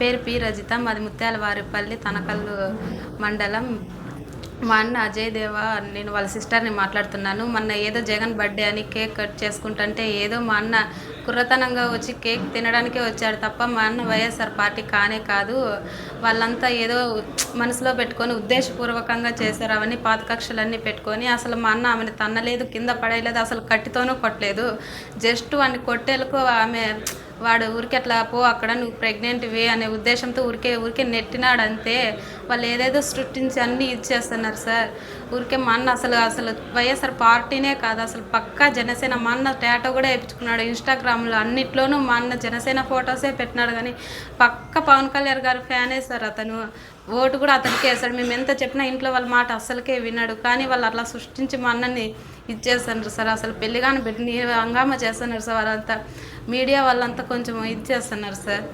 పేరు పి. రజిత. మాది ముత్యాలవారిపల్లి తనకల్లు మండలం. మా అన్న అజయ్ దేవ నేను వాళ్ళ సిస్టర్ని మాట్లాడుతున్నాను. మొన్న ఏదో జగన్ బర్త్డే అని కేక్ కట్ చేసుకుంటుంటే ఏదో మా అన్న కుర్రతనంగా వచ్చి కేక్ తినడానికే వచ్చాడు తప్ప మా అన్న వైఎస్ఆర్ పార్టీ కానే కాదు. వాళ్ళంతా ఏదో మనసులో పెట్టుకొని ఉద్దేశపూర్వకంగా చేశారు. అవన్నీ పాత కక్షలన్నీ పెట్టుకొని అసలు మా అన్న ఆమెను తన్నలేదు కింద పడేయలేదు అసలు కట్టితోనూ కొట్టలేదు. జస్ట్ వాడిని కొట్టేలకు ఆమె వాడు ఊరికి అట్లా పో అక్కడ నువ్వు ప్రెగ్నెంట్ వే అనే ఉద్దేశంతో ఊరికే ఊరికే నెట్టినాడంతే. వాళ్ళు ఏదేదో సృష్టించి అన్నీ ఇచ్చేస్తున్నారు సార్. ఊరికే మా అన్న అసలు అసలు వైఎస్ఆర్ పార్టీనే కాదు అసలు పక్కా జనసేన. మా అన్న టేటో కూడా వేయించుకున్నాడు ఇన్స్టాగ్రామ్లో. అన్నిట్లోనూ మా అన్న జనసేన ఫొటోసే పెట్టినాడు కానీ పక్క పవన్ కళ్యాణ్ గారు ఫ్యానే సార్ అతను. ఓటు కూడా అతనికే వేస్తాడు మేము ఎంత చెప్పినా ఇంట్లో వాళ్ళ మాట అస్సలకే విన్నాడు కానీ వాళ్ళు అట్లా సృష్టించి మా అన్నని ఇచ్చేస్తున్నారు సార్. అసలు పెళ్ళి కానీ పెట్టి హంగామా చేస్తున్నారు సార్ వాళ్ళంతా. మీడియా వాళ్ళంతా కొంచెం ఇది చేస్తున్నారు సార్.